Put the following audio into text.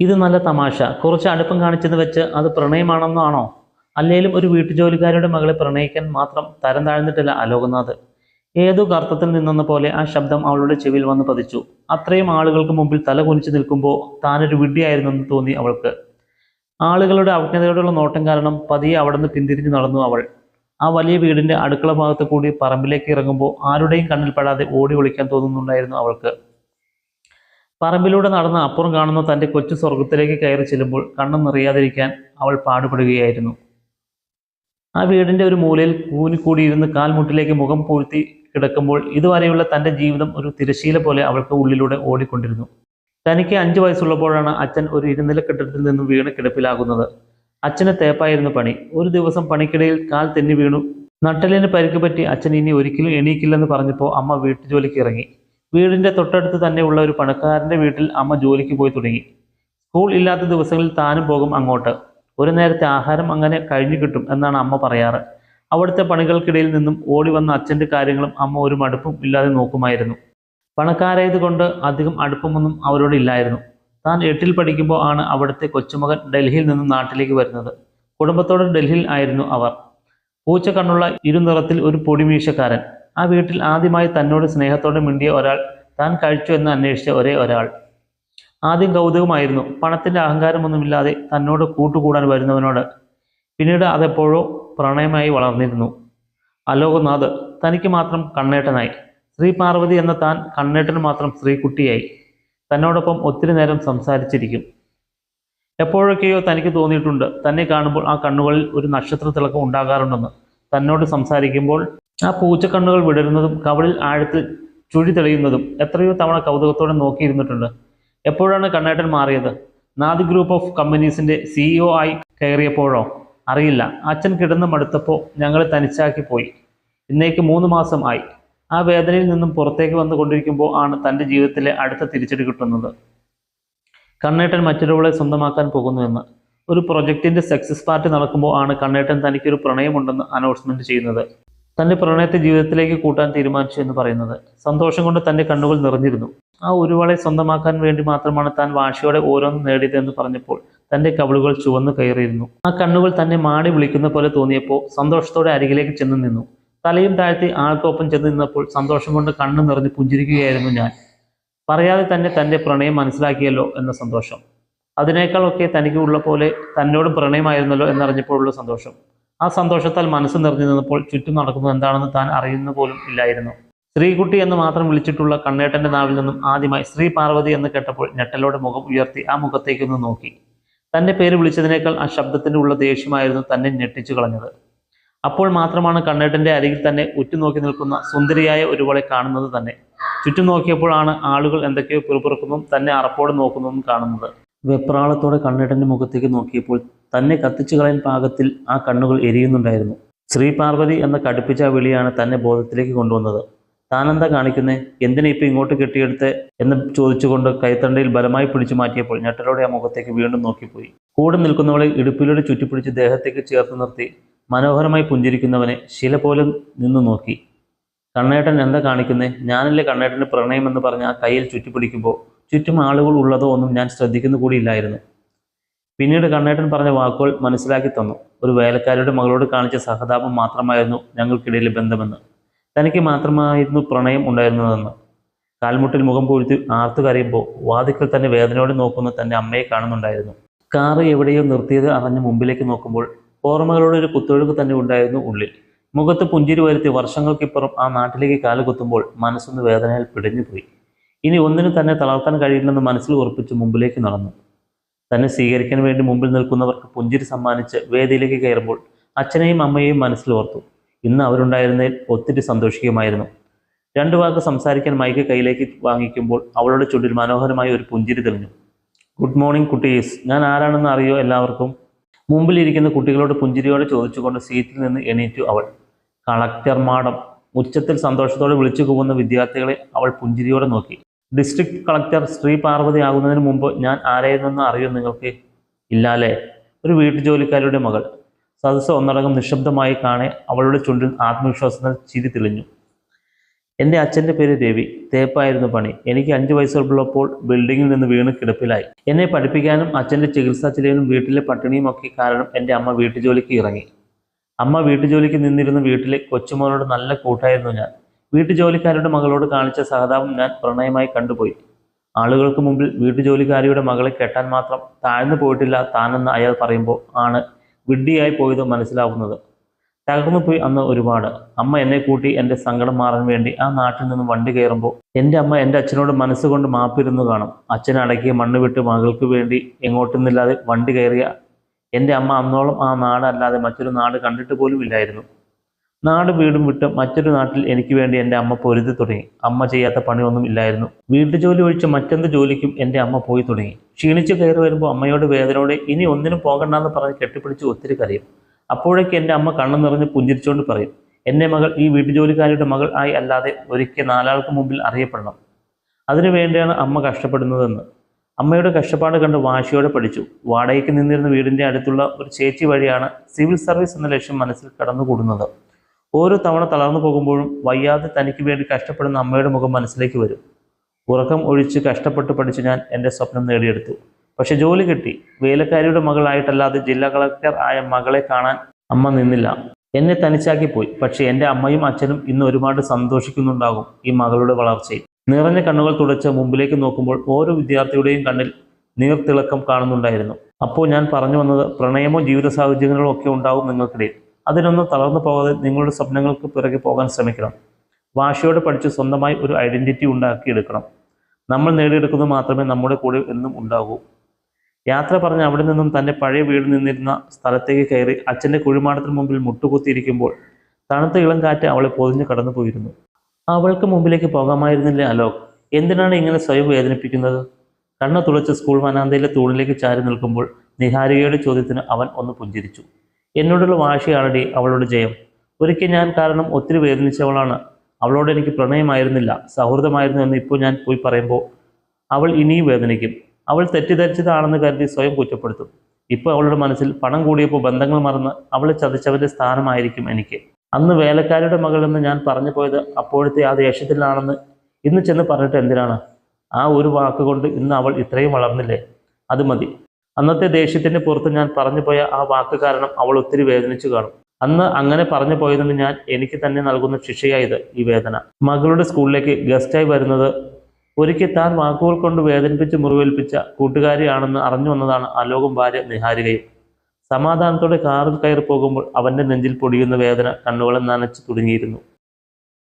ഇത് നല്ല തമാശ. കുറച്ച് അടുപ്പം കാണിച്ചെന്ന് വെച്ച് അത് പ്രണയമാണെന്നാണോ? അല്ലെങ്കിലും ഒരു വീട്ടുജോലിക്കാരുടെ മകളെ പ്രണയിക്കാൻ മാത്രം തരം താഴ്ന്നിട്ടില്ല അലോകനാഥ്. ഏതോ കർത്തത്തിൽ നിന്നെന്ന പോലെ ആ ശബ്ദം അവളുടെ ചെവിയിൽ വന്ന് പതിച്ചു. അത്രയും ആളുകൾക്ക് മുമ്പിൽ തല കുനിച്ചു നിൽക്കുമ്പോൾ താനൊരു വിഡ്ഢിയായിരുന്നെന്ന് തോന്നി അവൾക്ക്. ആളുകളുടെ അവജ്ഞതയോടുള്ള നോട്ടം കാരണം പതിയെ അവിടെ നിന്ന് പിന്തിരിഞ്ഞു നടന്നു അവൾ. ആ വലിയ വീടിന്റെ അടുക്കള ഭാഗത്ത് കൂടി പറമ്പിലേക്ക് ഇറങ്ങുമ്പോൾ ആരുടെയും കണ്ണിൽപ്പെടാതെ ഓടി ഒളിക്കാൻ തോന്നുന്നുണ്ടായിരുന്നു അവൾക്ക്. പറമ്പിലൂടെ നടന്ന് അപ്പുറം കാണുന്ന തന്റെ കൊച്ചു സ്വർഗത്തിലേക്ക് കയറി ചെല്ലുമ്പോൾ കണ്ണും നിറയാതിരിക്കാൻ അവൾ പാടുപെടുകയായിരുന്നു. ആ വീടിന്റെ ഒരു മൂലയിൽ കൂനിക്കൂടിയിരുന്ന് കാൽമുട്ടിലേക്ക് മുഖം പൂഴ്ത്തി കിടക്കുമ്പോൾ ഇതുവരെയുള്ള തന്റെ ജീവിതം ഒരു തിരശീല പോലെ അവൾക്ക് ഉള്ളിലൂടെ ഓടിക്കൊണ്ടിരുന്നു. തനിക്ക് അഞ്ചു വയസ്സുള്ളപ്പോഴാണ് അച്ഛൻ ഒരു ഇരുനില കെട്ടിടത്തിൽ നിന്നും വീണ് കിടപ്പിലാകുന്നത്. അച്ഛന് തേപ്പായിരുന്നു പണി. ഒരു ദിവസം പണിക്കിടയിൽ കാൽ തെന്നി വീണു. നട്ടലിന് പരിക്ക് പറ്റി അച്ഛൻ ഇനി ഒരിക്കലും എണീക്കില്ലെന്ന് പറഞ്ഞപ്പോൾ അമ്മ വീട്ടുജോലിക്ക് ഇറങ്ങി. വീടിന്റെ തൊട്ടടുത്ത് തന്നെയുള്ള ഒരു പണക്കാരന്റെ വീട്ടിൽ അമ്മ ജോലിക്ക് പോയി തുടങ്ങി. സ്കൂൾ ഇല്ലാത്ത ദിവസങ്ങളിൽ താനും പോകും അങ്ങോട്ട്. ഒരു നേരത്തെ ആഹാരം അങ്ങനെ കഴിഞ്ഞു കിട്ടും എന്നാണ് അമ്മ പറയാറ്. അവിടുത്തെ പണികൾക്കിടയിൽ നിന്നും ഓടി വന്ന അച്ഛന്റെ കാര്യങ്ങളും അമ്മ ഒരു മടുപ്പും ഇല്ലാതെ നോക്കുമായിരുന്നു. പണക്കാരായത് കൊണ്ട് അധികം അടുപ്പമൊന്നും അവരോട് ഇല്ലായിരുന്നു. താൻ എട്ടിൽ പഠിക്കുമ്പോൾ ആണ് അവിടുത്തെ കൊച്ചുമകൻ ഡൽഹിയിൽ നിന്നും നാട്ടിലേക്ക് വരുന്നത്. കുടുംബത്തോടെ ഡൽഹിയിൽ ആയിരുന്നു അവർ. പൂച്ച കണ്ണുള്ള ഇരുനിറത്തിൽ ഒരു പൊടിമീശക്കാരൻ. ആ വീട്ടിൽ ആദ്യമായി തന്നോട് സ്നേഹത്തോടെ മിണ്ടിയ ഒരാൾ താൻ കഴിച്ചു എന്ന് അന്വേഷിച്ച ഒരേ ഒരാൾ. ആദ്യം കൗതുകമായിരുന്നു. പണത്തിന്റെ അഹങ്കാരമൊന്നുമില്ലാതെ തന്നോട് കൂട്ടുകൂടാൻ വരുന്നവനോട്. പിന്നീട് അതെപ്പോഴോ പ്രണയമായി വളർന്നിരുന്നു. അലോകനാഥ് തനിക്ക് മാത്രം കണ്ണേട്ടനായി. ശ്രീ പാർവതി എന്ന താൻ കണ്ണേട്ടന് മാത്രം സ്ത്രീകുട്ടിയായി. തന്നോടൊപ്പം ഒത്തിരി നേരം സംസാരിച്ചിരിക്കും. എപ്പോഴൊക്കെയോ തനിക്ക് തോന്നിയിട്ടുണ്ട് തന്നെ കാണുമ്പോൾ ആ കണ്ണുകളിൽ ഒരു നക്ഷത്ര തിളക്കം ഉണ്ടാകാറുണ്ടെന്ന്. തന്നോട് സംസാരിക്കുമ്പോൾ ആ പൂച്ചക്കണ്ണുകൾ വിടരുന്നതും കവളിൽ ആഴത്തിൽ ചുഴി തെളിയുന്നതും എത്രയോ തവണ കൗതുകത്തോടെ നോക്കിയിരുന്നിട്ടുണ്ട്. എപ്പോഴാണ് കണ്ണേട്ടൻ മാറിയത്? നാദി ഗ്രൂപ്പ് ഓഫ് കമ്പനീസിന്റെ സിഇഒ ആയി കയറിയപ്പോഴോ? അറിയില്ല. അച്ഛൻ കിടന്ന് മടുത്തപ്പോൾ ഞങ്ങൾ തനിച്ചാക്കി പോയി. ഇന്നേക്ക് മൂന്ന് മാസം ആയി. ആ വേദനയിൽ നിന്നും പുറത്തേക്ക് വന്നുകൊണ്ടിരിക്കുമ്പോൾ ആണ് തന്റെ ജീവിതത്തിലെ അടുത്ത തിരിച്ചടി കിട്ടുന്നത്. കണ്ണേട്ടൻ മറ്റൊരാളെ സ്വന്തമാക്കാൻ പോകുന്നുവെന്ന് ഒരു പ്രൊജക്ടിന്റെ സക്സസ് പാർട്ടി നടക്കുമ്പോൾ ആണ് കണ്ണേട്ടൻ തനിക്കൊരു പ്രണയമുണ്ടെന്ന് അനൗൺസ്മെന്റ് ചെയ്യുന്നത്. തന്റെ പ്രണയത്തെ ജീവിതത്തിലേക്ക് കൂട്ടാൻ തീരുമാനിച്ചു എന്ന് പറയുന്നത് സന്തോഷം കൊണ്ട് തന്റെ കണ്ണുകൾ നിറഞ്ഞിരുന്നു. ആ ഒരുവളെ സ്വന്തമാക്കാൻ വേണ്ടി മാത്രമാണ് താൻ വാശിയോടെ ഓരോന്ന് നേടിയതെന്ന് പറഞ്ഞപ്പോൾ തന്റെ കവിളുകൾ ചുവന്നു കയറിയിരുന്നു. ആ കണ്ണുകൾ തന്നെ മാടി വിളിക്കുന്ന പോലെ തോന്നിയപ്പോൾ സന്തോഷത്തോടെ അരികിലേക്ക് ചെന്ന് നിന്നു. തലയും താഴ്ത്തി ആൾക്കൊപ്പം ചെന്ന് നിന്നപ്പോൾ സന്തോഷം കൊണ്ട് കണ്ണു നിറഞ്ഞ് പുഞ്ചിരിക്കുകയായിരുന്നു ഞാൻ. പറയാതെ തന്നെ തന്റെ പ്രണയം മനസ്സിലാക്കിയല്ലോ എന്ന സന്തോഷം. അതിനേക്കാളൊക്കെ തനിക്കുള്ള പോലെ തന്നോടും പ്രണയമായിരുന്നല്ലോ എന്നറിഞ്ഞപ്പോഴുള്ള സന്തോഷം. ആ സന്തോഷത്താൽ മനസ്സ് നിറഞ്ഞു നിന്നപ്പോൾ ചുറ്റും നടക്കുന്നത് എന്താണെന്ന് താൻ അറിയുന്ന പോലും ഇല്ലായിരുന്നു. ശ്രീകുട്ടി എന്ന് മാത്രം വിളിച്ചിട്ടുള്ള കണ്ണേട്ടന്റെ നാവിൽ നിന്നും ആദ്യമായി ശ്രീ പാർവതി എന്ന് കേട്ടപ്പോൾ ഞെട്ടലോടെ മുഖം ഉയർത്തി ആ മുഖത്തേക്കൊന്ന് നോക്കി. തന്റെ പേര് വിളിച്ചതിനേക്കാൾ ആ ശബ്ദത്തിന്റെ ഉള്ള ദേഷ്യമായിരുന്നു തന്നെ ഞെട്ടിച്ചു കളഞ്ഞത്. അപ്പോൾ മാത്രമാണ് കണ്ണേട്ടന്റെ അരികിൽ തന്നെ ഉറ്റുനോക്കി നിൽക്കുന്ന സുന്ദരിയായ ഒരുവളെ കാണുന്നത് തന്നെ. ചുറ്റും നോക്കിയപ്പോഴാണ് ആളുകൾ എന്തൊക്കെയോ പിറുപിറുക്കുന്നതും തന്നെ അറപ്പോടെ നോക്കുന്നതും കാണുന്നത്. വെപ്രാളത്തോടെ കണ്ണേട്ടന്റെ മുഖത്തേക്ക് നോക്കിയപ്പോൾ തന്നെ കത്തിച്ചു കളയാൻ പാകത്തിൽ ആ കണ്ണുകൾ എരിയുന്നുണ്ടായിരുന്നു. ശ്രീ പാർവതി എന്ന കടുപ്പിച്ച വിളിയാണ് തന്നെ ബോധത്തിലേക്ക് കൊണ്ടുവന്നത്. താനെന്താ കാണിക്കുന്നേ? എന്തിനാ ഇപ്പം ഇങ്ങോട്ട് കെട്ടിയെടുത്ത്? എന്ന് ചോദിച്ചുകൊണ്ട് കൈത്തണ്ടയിൽ ബലമായി പിടിച്ചു മാറ്റിയപ്പോൾ ഞെട്ടലോടെ ആ മുഖത്തേക്ക് വീണ്ടും നോക്കിപ്പോയി. കൂടെ നിൽക്കുന്നവളെ ഇടുപ്പിലൂടെ ചുറ്റിപ്പിടിച്ച് ദേഹത്തേക്ക് ചേർത്ത് നിർത്തി മനോഹരമായി പുഞ്ചിരിക്കുന്നവനെ ശില പോലെ നിന്നു നോക്കി. കണ്ണേട്ടൻ എന്താ കാണിക്കുന്നേ? ഞാനല്ലേ കണ്ണേട്ടന് പ്രണയം എന്ന് പറഞ്ഞ് ആ കയ്യിൽ ചുറ്റിപ്പിടിക്കുമ്പോൾ ചുറ്റും ആളുകൾ ഉള്ളതോ ഒന്നും ഞാൻ ശ്രദ്ധിക്കുന്നു കൂടിയില്ലായിരുന്നു പിന്നീട് കണ്ണേട്ടൻ പറഞ്ഞ വാക്കുകൾ മനസ്സിലാക്കി തന്നു. ഒരു വേലക്കാരിയുടെ മകളോട് കാണിച്ച സഹതാപം മാത്രമായിരുന്നു ഞങ്ങൾക്കിടയിലെ ബന്ധമെന്ന്. തനിക്ക് മാത്രമായിരുന്നു പ്രണയം ഉണ്ടായിരുന്നതെന്ന്. കാൽമുട്ടിൽ മുഖം പൊഴുത്തി ആർത്തു കരയുമ്പോൾ വാതിക്കൽ തന്നെ വേദനയോടെ നോക്കുന്ന തന്റെ അമ്മയെ കാണുന്നുണ്ടായിരുന്നു. കാറ് എവിടെയോ നിർത്തിയത് അറിഞ്ഞ് മുമ്പിലേക്ക് നോക്കുമ്പോൾ ഓർമ്മകളുടെ ഒരു കുത്തൊഴുക്ക് തന്നെ ഉണ്ടായിരുന്നു ഉള്ളിൽ. മുഖത്ത് പുഞ്ചിരി വരുത്തി വർഷങ്ങൾക്കിപ്പുറം ആ നാട്ടിലേക്ക് കാലുകുത്തുമ്പോൾ മനസ്സൊന്ന് വേദനയിൽ പിടഞ്ഞുപോയി ഇനി ഒന്നിനും തന്നെ തളർത്താൻ കഴിയില്ലെന്ന് മനസ്സിൽ ഉറപ്പിച്ച് മുമ്പിലേക്ക് നടന്നു. തന്നെ സ്വീകരിക്കാൻ വേണ്ടി മുമ്പിൽ നിൽക്കുന്നവർക്ക് പുഞ്ചിരി സമ്മാനിച്ച് വേദിയിലേക്ക് കയറുമ്പോൾ അച്ഛനെയും അമ്മയെയും മനസ്സിൽ ഓർത്തു. ഇന്ന് അവരുണ്ടായിരുന്നതിൽ ഒത്തിരി സന്തോഷിക്കുമായിരുന്നു. രണ്ടു വാക്ക് സംസാരിക്കാൻ മൈക്ക് കയ്യിലേക്ക് വാങ്ങിക്കുമ്പോൾ അവളുടെ ചുണ്ടിൽ മനോഹരമായ ഒരു പുഞ്ചിരി തെളിഞ്ഞു. ഗുഡ് മോർണിംഗ് കുട്ടീസ്. ഞാൻ ആരാണെന്ന് അറിയോ എല്ലാവർക്കും? മുമ്പിലിരിക്കുന്ന കുട്ടികളോട് പുഞ്ചിരിയോടെ ചോദിച്ചുകൊണ്ട് സീറ്റിൽ നിന്ന് എണീറ്റു അവൾ. കളക്ടർ മാഡം ഉച്ചത്തിൽ സന്തോഷത്തോടെ വിളിച്ചു പോകുന്ന വിദ്യാർത്ഥികളെ അവൾ പുഞ്ചിരിയോടെ നോക്കി. ഡിസ്ട്രിക്ട് കളക്ടർ ശ്രീ പാർവതി ആകുന്നതിന് മുമ്പ് ഞാൻ ആരായിരുന്നെന്ന് അറിയോ നിങ്ങൾക്ക് ഇല്ലാലേ ഒരു വീട്ടുജോലിക്കാരിയുടെ മകൾ. സദസ്സ് ഒന്നടങ്കം നിശബ്ദമായി കാണെ അവളുടെ ചുണ്ടിൽ ആത്മവിശ്വാസത്തിൽ ചിരി തെളിഞ്ഞു. എന്റെ അച്ഛന്റെ പേര് രവി. തേപ്പായിരുന്നു പണി. എനിക്ക് അഞ്ച് വയസ്സുള്ളപ്പോൾ ബിൽഡിങ്ങിൽ നിന്ന് വീണ് കിടപ്പിലായി. എന്നെ പഠിപ്പിക്കാനും അച്ഛന്റെ ചികിത്സാ ചിലവിനും വീട്ടിലെ പട്ടിണിയും ഒക്കെ കാരണം എന്റെ അമ്മ വീട്ടുജോലിക്ക് ഇറങ്ങി. അമ്മ വീട്ടുജോലിക്ക് നിന്നിരുന്ന വീട്ടിലെ കൊച്ചുമോനോട് നല്ല കൂട്ടായിരുന്നു ഞാൻ. വീട്ടുജോലിക്കാരുടെ മകളോട് കാണിച്ച സഹതാപം ഞാൻ പ്രണയമായി കണ്ടുപോയി. ആളുകൾക്ക് മുമ്പിൽ വീട്ടുജോലിക്കാരിയുടെ മകളെ കെട്ടാൻ മാത്രം താഴ്ന്നു പോയിട്ടില്ല താനെന്ന് അയാൾ പറയുമ്പോൾ ആണ് വിഡ്ഢിയായി പോയത് മനസ്സിലാവുന്നത്. തകർന്നു പോയി അന്ന് ഒരുപാട്. അമ്മ എന്നെ കൂട്ടി എന്റെ സങ്കടം മാറാൻ വേണ്ടി ആ നാട്ടിൽ നിന്ന് വണ്ടി കയറുമ്പോൾ എന്റെ അമ്മ എന്റെ അച്ഛനോട് മനസ്സുകൊണ്ട് മാപ്പിരുന്നു കാണും. അച്ഛൻ അടക്കിയ മണ്ണ് വിട്ട് മകൾക്ക് വേണ്ടി എങ്ങോട്ടുന്നില്ലാതെ വണ്ടി കയറിയ എന്റെ അമ്മ അന്നോളം ആ നാട് അല്ലാതെ മറ്റൊരു നാട് കണ്ടിട്ട് പോലും ഇല്ലായിരുന്നു. നാട് വീടും വിട്ട് മറ്റൊരു നാട്ടിൽ എനിക്ക് വേണ്ടി എന്റെ അമ്മ പൊരുതി തുടങ്ങി. അമ്മ ചെയ്യാത്ത പണിയൊന്നും ഇല്ലായിരുന്നു. വീട്ടു ജോലി ഒഴിച്ച് മറ്റെന്ത് ജോലിക്കും എന്റെ അമ്മ പോയി തുടങ്ങി. ക്ഷീണിച്ച് കയറി വരുമ്പോൾ അമ്മയോട് വേദനയോടെ ഇനി ഒന്നിനും പോകണ്ടെന്ന് പറഞ്ഞ് കെട്ടിപ്പിടിച്ച് ഒത്തിരി കരയും. അപ്പോഴേക്ക് എന്റെ അമ്മ കണ്ണു നിറഞ്ഞ് പുഞ്ചിരിച്ചുകൊണ്ട് പറയും എന്റെ മകൾ ഈ വീട്ടുജോലിക്കാരിയുടെ മകൾ ആയി അല്ലാതെ ഒരിക്കൽ നാലാൾക്ക് മുമ്പിൽ അറിയപ്പെടണം. അതിനു വേണ്ടിയാണ് അമ്മ കഷ്ടപ്പെടുന്നതെന്ന്. അമ്മയുടെ കഷ്ടപ്പാട് കണ്ട് വാശിയോടെ പഠിച്ചു. വാടകയ്ക്ക് നിന്നിരുന്ന വീടിന്റെ അടുത്തുള്ള ഒരു ചേച്ചി വഴിയാണ് സിവിൽ സർവീസ് എന്ന ലക്ഷ്യം മനസ്സിൽ കടന്നുകൂടുന്നത്. ഓരോ തവണ തളർന്നു പോകുമ്പോഴും വയ്യാതെ തനിക്ക് വേണ്ടി കഷ്ടപ്പെടുന്ന അമ്മയുടെ മുഖം മനസ്സിലേക്ക് വരും. ഉറക്കം ഒഴിച്ച് കഷ്ടപ്പെട്ട് പഠിച്ച് ഞാൻ എന്റെ സ്വപ്നം നേടിയെടുത്തു. പക്ഷെ ജോലി കിട്ടി. വേലക്കാരിയുടെ മകളായിട്ടല്ലാതെ ജില്ലാ കളക്ടർ ആയ മകളെ കാണാൻ അമ്മ നിന്നില്ല. എന്നെ തനിച്ചാക്കി പോയി പക്ഷേ എന്റെ അമ്മയും അച്ഛനും ഇന്ന് ഒരുപാട് സന്തോഷിക്കുന്നുണ്ടാകും ഈ മകളുടെ വളർച്ചയിൽ. നിറഞ്ഞ കണ്ണുകൾ തുടച്ച് മുമ്പിലേക്ക് നോക്കുമ്പോൾ ഓരോ വിദ്യാർത്ഥിയുടെയും കണ്ണിൽ നീർത്തിളക്കം കാണുന്നുണ്ടായിരുന്നു. അപ്പോൾ ഞാൻ പറഞ്ഞു വന്നത് പ്രണയമോ ജീവിത സാഹചര്യങ്ങളോ ഒക്കെ ഉണ്ടാവും നിങ്ങൾക്കിടയിൽ. അതിനൊന്നും തളർന്നു പോകാതെ നിങ്ങളുടെ സ്വപ്നങ്ങൾക്ക് പിറകെ പോകാൻ ശ്രമിക്കണം. വാശിയോടെ പഠിച്ച് സ്വന്തമായി ഒരു ഐഡന്റിറ്റി ഉണ്ടാക്കിയെടുക്കണം. നമ്മൾ നേടിയെടുക്കുന്നത് മാത്രമേ നമ്മുടെ കൂടെ എന്നും ഉണ്ടാകൂ. യാത്ര പറഞ്ഞ് അവിടെ നിന്നും തന്റെ പഴയ വീട് നിന്നിരുന്ന സ്ഥലത്തേക്ക് കയറി അച്ഛന്റെ കുഴിമാടത്തിന് മുമ്പിൽ മുട്ടുകുത്തിയിരിക്കുമ്പോൾ തണുത്ത ഇളം കാറ്റ് അവളെ പൊതിഞ്ഞ് കടന്നു പോയിരുന്നു അവൾക്ക് മുമ്പിലേക്ക് പോകാമായിരുന്നില്ലേ അലോക്? എന്തിനാണ് ഇങ്ങനെ സ്വയം വേദനിപ്പിക്കുന്നത്? കണ്ണു തുളച്ച് സ്കൂൾ വനാന്തയിലെ തൂണിലേക്ക് ചാരി നിൽക്കുമ്പോൾ നിഹാരികയുടെ ചോദ്യത്തിന് അവൻ ഒന്ന് പുഞ്ചിരിച്ചു. എന്നോടുള്ള വാശിയാണടി അവളോട് ജയം. ഒരിക്കൽ ഞാൻ കാരണം ഒത്തിരി വേദനിച്ചവളാണ്. അവളോട് എനിക്ക് പ്രണയമായിരുന്നില്ല സൗഹൃദമായിരുന്നു എന്ന് ഇപ്പോൾ ഞാൻ പോയി പറയുമ്പോൾ അവൾ ഇനിയും വേദനിക്കും. അവൾ തെറ്റിദ്ധരിച്ചതാണെന്ന് കരുതി സ്വയം കുറ്റപ്പെടുത്തും. ഇപ്പോൾ അവളുടെ മനസ്സിൽ പണം കൂടിയപ്പോൾ ബന്ധങ്ങൾ മറന്ന് അവളെ ചതിച്ചവന്റെ സ്ഥാനമായിരിക്കും എനിക്ക്. അന്ന് വേലക്കാരിയുടെ മകളെന്ന് ഞാൻ പറഞ്ഞു പോയത് അപ്പോഴത്തെ ആ ദേഷ്യത്തിലാണെന്ന് ഇന്ന് ചെന്ന് പറഞ്ഞിട്ട് എന്തിനാണ്? ആ ഒരു വാക്കുകൊണ്ട് ഇന്ന് അവൾ ഇത്രയും വളർന്നില്ലേ? അത് മതി. അന്നത്തെ ദേഷ്യത്തിന് പുറത്ത് ഞാൻ പറഞ്ഞു പോയ ആ വാക്ക് കാരണം അവൾ ഒത്തിരി വേദനിച്ചു കാണും. അന്ന് അങ്ങനെ പറഞ്ഞു പോയതിന് ഞാൻ എനിക്ക് തന്നെ നൽകുന്ന ശിക്ഷയായത് ഈ വേദന. മകളുടെ സ്കൂളിലേക്ക് ഗസ്റ്റായി വരുന്നത് ഒരിക്കൽ താൻ വാക്കുകൾ കൊണ്ട് വേദനിപ്പിച്ച് മുറിവേൽപ്പിച്ച കൂട്ടുകാരിയാണെന്ന് അറിഞ്ഞു വന്നതാണ് അലോകം ഭാര്യ നിഹാരികയും. സമാധാനത്തോടെ കാറിൽ കയറി പോകുമ്പോൾ അവന്റെ നെഞ്ചിൽ പൊടിയുന്ന വേദന കണ്ണുകളെ നനച്ചു തുടങ്ങിയിരുന്നു.